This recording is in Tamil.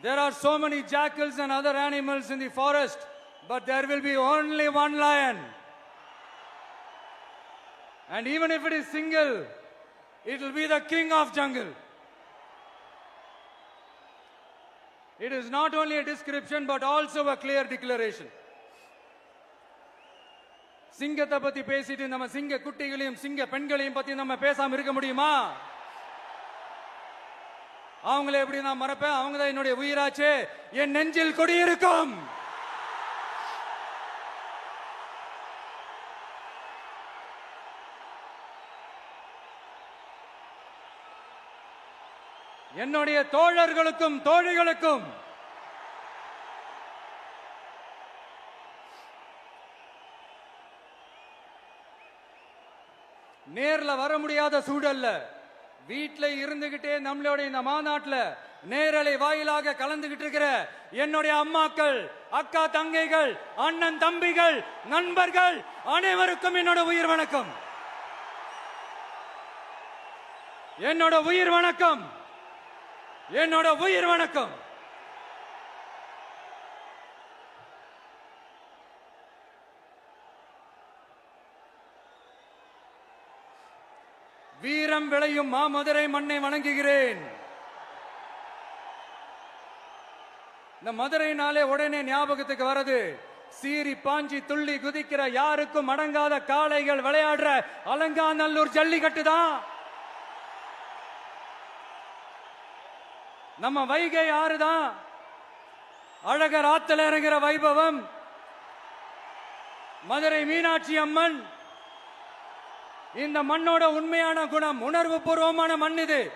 There are so many jackals and other animals in the forest, but there will be only one lion. And even if it is single, it will be the king of jungle. It is not only a description, but also a clear declaration. சிங்கத்தை பத்தி பேசிட்டு நம்ம சிங்க குட்டிகளையும் சிங்க பெண்களையும் பத்தி நம்ம பேசாம இருக்க முடியுமா அவங்கள எப்படி நான் மறப்பேன்? அவங்க தான் என்னுடைய உயிராச்சே. என் நெஞ்சில் குடியிருக்கும் என்னுடைய தோழர்களுக்கும் தோழிகளுக்கும் நேர்ல வர முடியாத சூழல்ல வீட்டில் இருந்துகிட்டே நம்மளுடைய இந்த மாநாட்டில் நேரலை வாயிலாக கலந்துகிட்டு இருக்கிற என்னுடைய அம்மாக்கள் அக்கா தங்கைகள் அண்ணன் தம்பிகள் நண்பர்கள் அனைவருக்கும் என்னோட உயிர் வணக்கம். என்னோட உயிர் வணக்கம். என்னோட உயிர் வணக்கம். வீரம் விளையும் மாமதுரை மண்ணை வணங்குகிறேன். இந்த மதுரைனாலே உடனே ஞாபகத்துக்கு வருது சீறி பாஞ்சி துள்ளி குதிக்கிற யாருக்கும் அடங்காத காளைகள் விளையாடுற அலங்காநல்லூர் ஜல்லிக்கட்டு தான். நம்ம வைகை ஆறுதான் அழகர் ஆத்துல இறங்குற வைபவம். மதுரை மீனாட்சி அம்மன் இந்த மண்ணோட உண்மையான குணம் உணர்வு பூர்வமான மண் இது.